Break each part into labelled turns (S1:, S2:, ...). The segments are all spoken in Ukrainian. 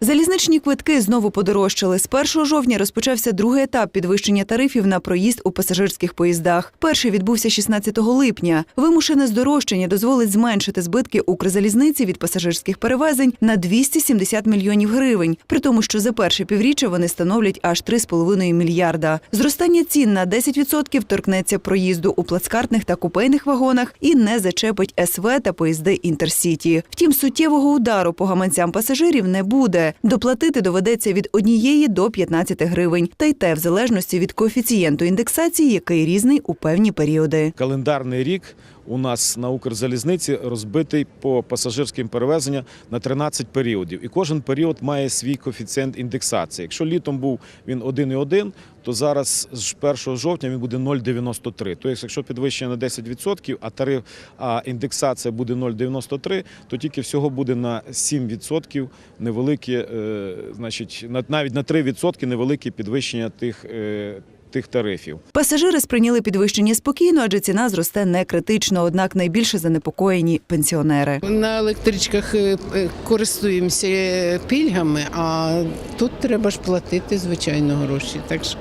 S1: Залізничні квитки знову подорожчали. З 1 жовтня розпочався другий етап підвищення тарифів на проїзд у пасажирських поїздах. Перший відбувся 16 липня. Вимушене здорожчання дозволить зменшити збитки Укрзалізниці від пасажирських перевезень на 270 мільйонів гривень, при тому, що за перше півріччя вони становлять аж 3,5 мільярда. Зростання цін на 10% торкнеться проїзду у плацкартних та купейних вагонах і не зачепить СВ та поїзди інтерсіті. Втім, суттєвого удару по гаманцям пасажирів не буде. Доплатити доведеться від однієї до 15 гривень, та й те в залежності від коефіцієнту індексації, який різний у певні періоди.
S2: Календарний рік у нас на Укрзалізниці розбитий по пасажирським перевезенням на 13 періодів. І кожен період має свій коефіцієнт індексації. Якщо літом був він 1,1, то зараз з 1 жовтня він буде 0,93. Тобто, якщо підвищення на 10%, а тариф, а індексація буде 0,93, то тільки всього буде на 7% невеликі, е, значить, на- навіть на 3% невелике підвищення тих, е, тих тарифів.
S1: Пасажири сприйняли підвищення спокійно, адже ціна зросте не критично. Однак найбільше занепокоєні пенсіонери.
S3: На електричках е, е, користуємося е, пільгами, а тут треба ж платити звичайно гроші. Так що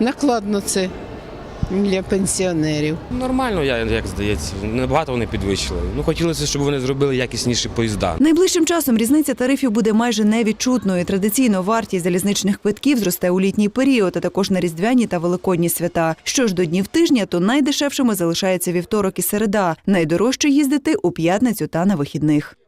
S3: накладно це для пенсіонерів.
S4: Нормально, я як здається. Небагато вони підвищили. Ну хотілося, щоб вони зробили якісніші поїзда.
S1: Найближчим часом різниця тарифів буде майже невідчутною. Традиційно вартість залізничних квитків зросте у літній період, а також на різдвяні та великодні свята. Що ж до днів тижня, то найдешевшими залишається вівторок і середа. Найдорожче їздити у п'ятницю та на вихідних.